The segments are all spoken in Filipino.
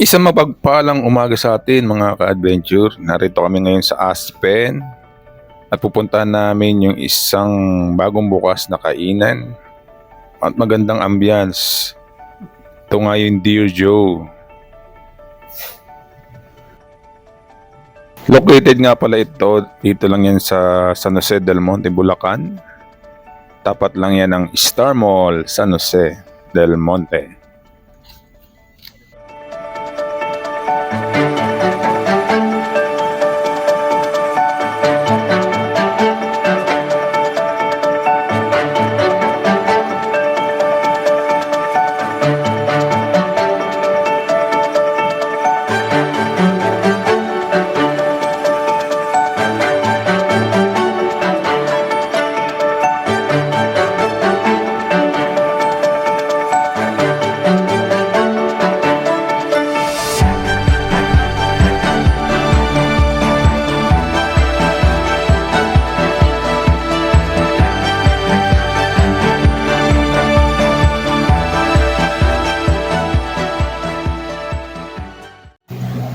Isang mapagpalang umaga sa atin mga ka-adventure. Narito kami ngayon sa Aspen at pupuntahan namin yung isang bagong bukas na kainan at magandang ambience. Ito nga yung Dear Joe. Located nga pala ito, dito lang yan sa San Jose del Monte, Bulacan. Tapat lang yan ng Star Mall, San Jose del Monte.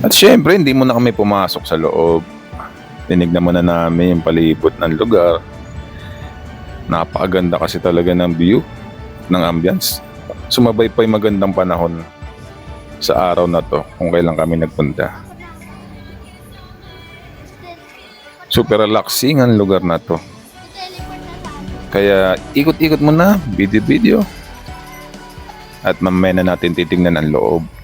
At syempre, hindi mo na kami pumasok sa loob. Tinignan muna namin yung palibot ng lugar. Napakaganda kasi talaga ng view, ng ambience. Sumabay pa yung magandang panahon sa araw na to kung kailan kami nagpunta. Super relaxing ang lugar na to. Kaya ikot-ikot mo na, video-video. At mamaya na natin titingnan ang loob.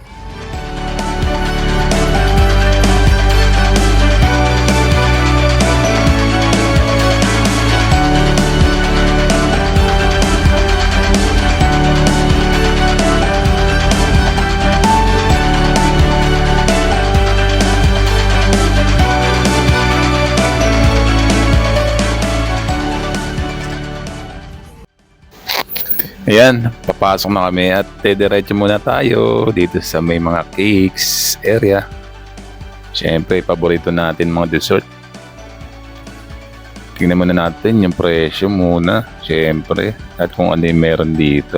Ayan, papasok na kami at diretso muna tayo dito sa may mga cakes area. Siyempre, paborito natin mga dessert. Tingnan muna natin yung presyo muna, siyempre, at kung ano yung meron dito.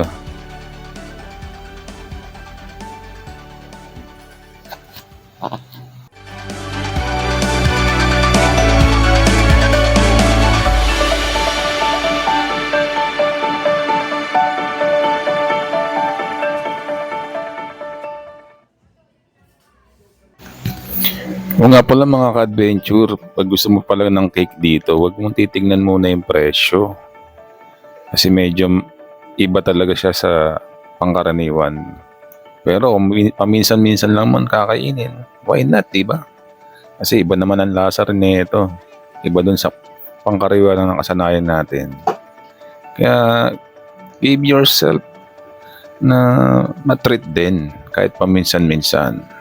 O nga pala mga ka-adventure, pag gusto mo pala ng cake dito, wag mong titignan muna yung presyo. Kasi medyo iba talaga siya sa pangkaraniwan. Pero paminsan-minsan lang man kakainin, why not, di ba? Kasi iba naman ang lasa rin nito. Iba dun sa pangkaraniwan ng kasanayan natin. Kaya give yourself na matreat din kahit paminsan-minsan.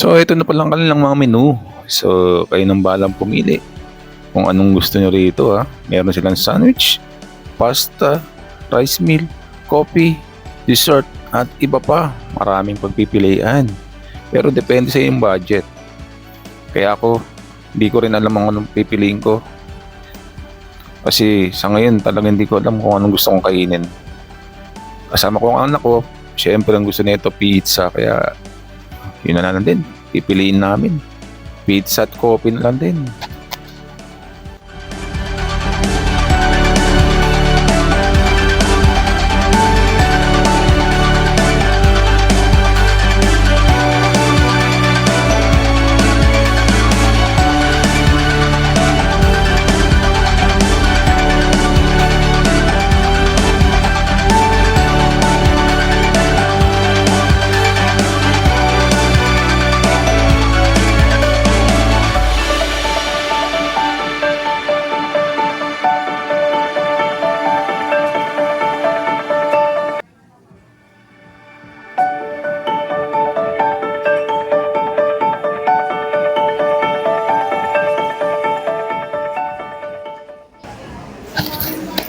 So, ito na palang kanilang mga menu. So, kayo nang balang pumili. Kung anong gusto nyo rito ha. Meron silang sandwich, pasta, rice meal, coffee, dessert, at iba pa. Maraming pagpipilian. Pero depende sa iyong budget. Kaya ako, hindi ko rin alam ang anong pipiliin ko. Kasi sa ngayon talagang hindi ko alam kung anong gusto kong kainin. Kasama ko ang anak ko, syempre ang gusto nito pizza. Kaya yun na lang din. Pipiliin namin. Pizza at coffee na lang din.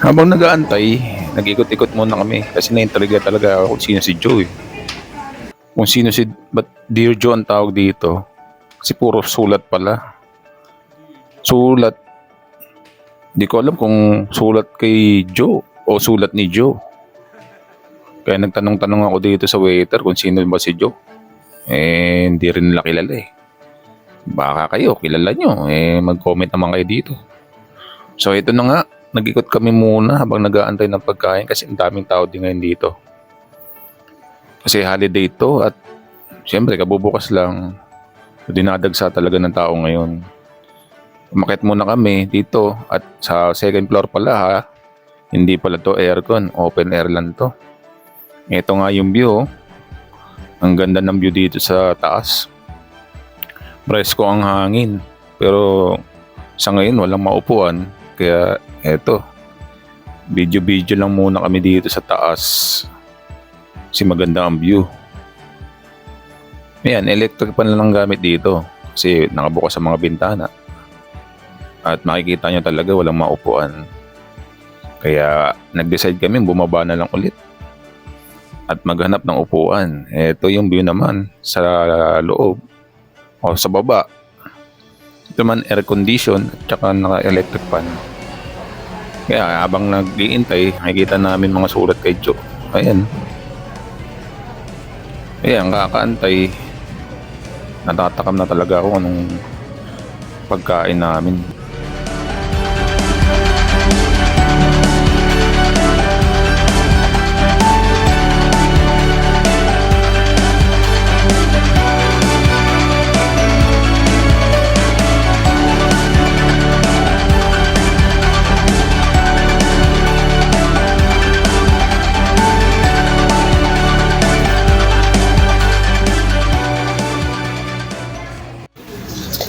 Habang nag-aantay, nag-ikot-ikot muna kami kasi na-intriga talaga ako kung sino si Joe eh. Kung sino si, but Dear Joe ang tawag dito. Kasi puro sulat pala. Sulat. Hindi ko alam kung sulat kay Joe o sulat ni Joe. Kaya nagtanong-tanong ako dito sa waiter kung sino ba si Joe. Eh, hindi rin nila kilala eh. Baka kayo, kilala nyo. Eh, mag-comment naman kayo dito. So, ito na nga. Nag-ikot kami muna habang nag-aantay ng pagkain kasi ang daming tao din ngayon dito. Kasi holiday to at siyempre kabubukas lang. Dinadagsa talaga ng tao ngayon. Umakit muna kami dito at sa second floor pala ha. Hindi pala to aircon, open air lang to. Ito nga yung view. Ang ganda ng view dito sa taas. Presko ang hangin. Pero sa ngayon walang maupuan. Kaya eto. Video-video lang muna kami dito sa taas. Kasi maganda ang view. Ayan, electric pan lang ang gamit dito. Kasi nakabukas sa mga bintana. At makikita nyo talaga walang maupuan. Kaya nag-decide kami bumaba na lang ulit. At maghanap ng upuan. Ito yung view naman sa loob. O sa baba. Ito man air condition at saka naka-electric fan. Kaya habang nag-iintay, nakikita namin mga sulat kay Joe. Ayan. Ayan, kakaantay. Natatakam na talaga ako anong pagkain namin.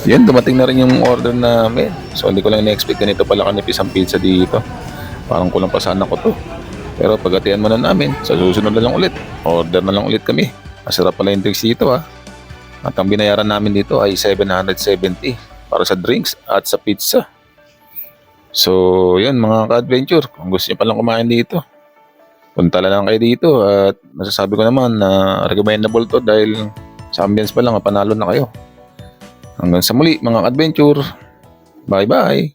Yan, dumating na rin yung order namin. So, hindi ko lang na-expect ganito pala kanipis ang pizza dito. Parang kulang pa sana ko to. Pero pagatian mo na namin, sa susunod na lang ulit. Order na lang ulit kami. Masarap pala yung drinks dito ha. At ang binayaran namin dito ay 770 para sa drinks at sa pizza. So, yan mga ka-adventure. Kung gusto niyo palang kumain dito, punta lang kayo dito at masasabi ko naman na recommendable to dahil sa ambience pa lang, panalo na kayo. Hanggang sa muli mga adventure. Bye-bye!